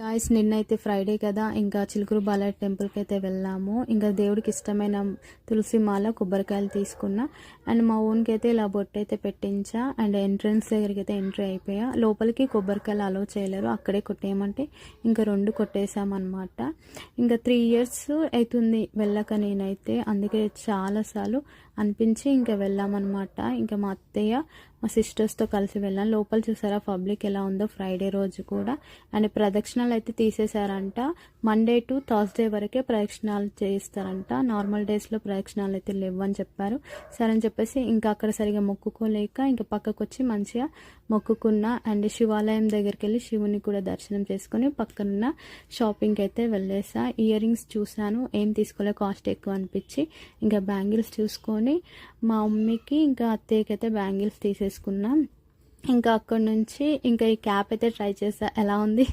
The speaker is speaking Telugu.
గాయస్ నిన్నైతే ఫ్రైడే కదా. ఇంకా చిలుకూరు బాలయ్య టెంపుల్కి అయితే వెళ్ళాము. ఇంకా దేవుడికి ఇష్టమైన తులసి మాల కొబ్బరికాయలు తీసుకున్నా. అండ్ మా ఓన్కి అయితే ఇలా బొట్టు అయితే పెట్టించా. అండ్ ఎంట్రన్స్ దగ్గరికి అయితే ఎంట్రీ అయిపోయా. లోపలికి కొబ్బరికాయలు అలో చేయలేరు. అక్కడే కొట్టేయమంటే ఇంకా రెండు కొట్టేసామన్నమాట ఇంకా త్రీ ఇయర్స్ అవుతుంది వెళ్ళక నేనైతే. అందుకే చాలాసార్లు అనిపించి ఇంకా వెళ్ళామన్నమాట. ఇంకా మా అత్తయ్య మా సిస్టర్స్తో కలిసి వెళ్ళాను లోపల చూసారా పబ్లిక్ ఎలా ఉందో ఫ్రైడే రోజు కూడా. అండ్ ప్రదక్షిణాలు అయితే తీసేశారంట. మండే టు థర్స్డే వరకే ప్రదక్షిణాలు చేయిస్తారంట. నార్మల్ డేస్లో ప్రదక్షిణాలు అయితే లేవు అని చెప్పారు. సరే అని చెప్పేసి ఇంకా అక్కడ సరిగా మొక్కుకోలేక ఇంకా పక్కకు వచ్చి మంచిగా మొక్కుకున్న అండ్ శివాలయం దగ్గరికి వెళ్ళి శివుని కూడా దర్శనం చేసుకుని పక్కనున్న షాపింగ్కి అయితే వెళ్ళేసా. ఇయర్ రింగ్స్ చూశాను. ఏం తీసుకోలే కాస్ట్ ఎక్కువ అనిపించి ఇంకా బ్యాంగిల్స్ చూసుకొని మా మమ్మీకి ఇంకా అత్తయ్యకి అయితే బ్యాంగిల్స్ తీసేసుకున్నాం. ఇంకా అక్కడ నుంచి ఇంకా ఈ క్యాప్ అయితే ట్రై చేసా. ఎలా ఉంది?